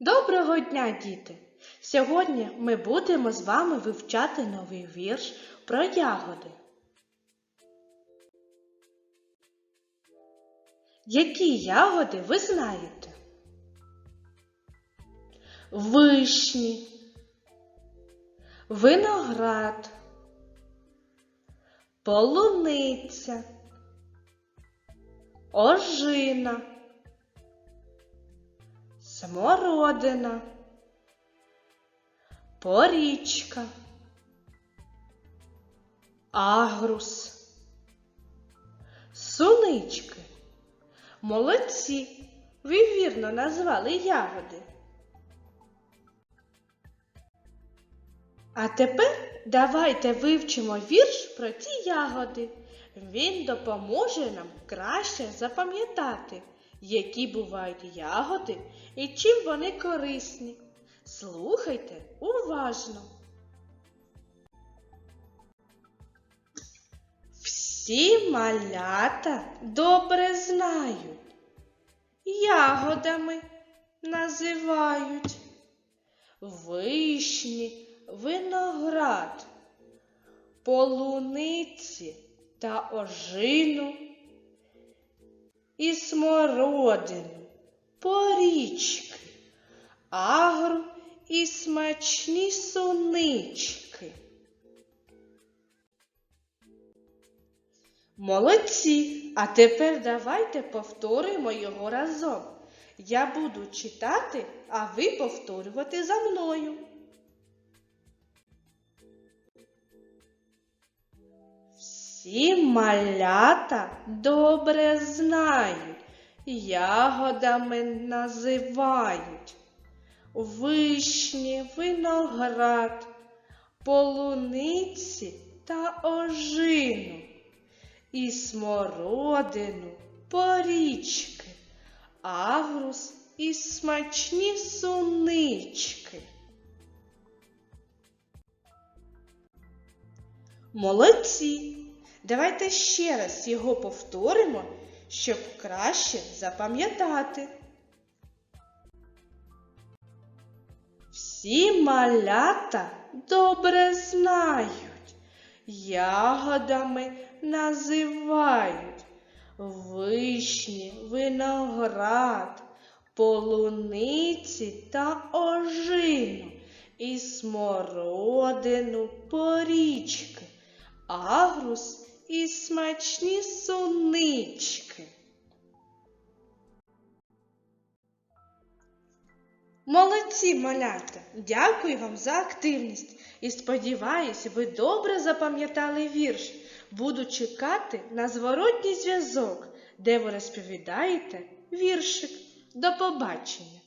Доброго дня, діти! Сьогодні ми будемо з вами вивчати новий вірш про ягоди. Які ягоди ви знаєте? Вишні, виноград, полуниця, ожина смородина, порічка, агрус, сунички. Молодці, ви вірно назвали ягоди. А тепер давайте вивчимо вірш про ті ягоди. Він допоможе нам краще запам'ятати, які бувають ягоди і чим вони корисні. Слухайте уважно. Всі малята добре знають, ягодами називають вишні, виноград, полуниці та ожину і смородину, порічки, агру і смачні сунички. Молодці! А тепер давайте повторимо його разом. Я буду читати, а ви повторювати за мною. Всі малята добре знають, ягодами називають вишні, виноград, полуниці та ожину, і смородину, порічки, агрус і смачні сунички. Молодці! Давайте ще раз його повторимо, щоб краще запам'ятати. Всі малята добре знають, ягодами називають вишні, виноград, полуниці та ожину, і смородину, порічки, агрус і смачні сунички. Молодці, малята! Дякую вам за активність і сподіваюся, ви добре запам'ятали вірш. Буду чекати на зворотній зв'язок, де ви розповідаєте віршик. До побачення!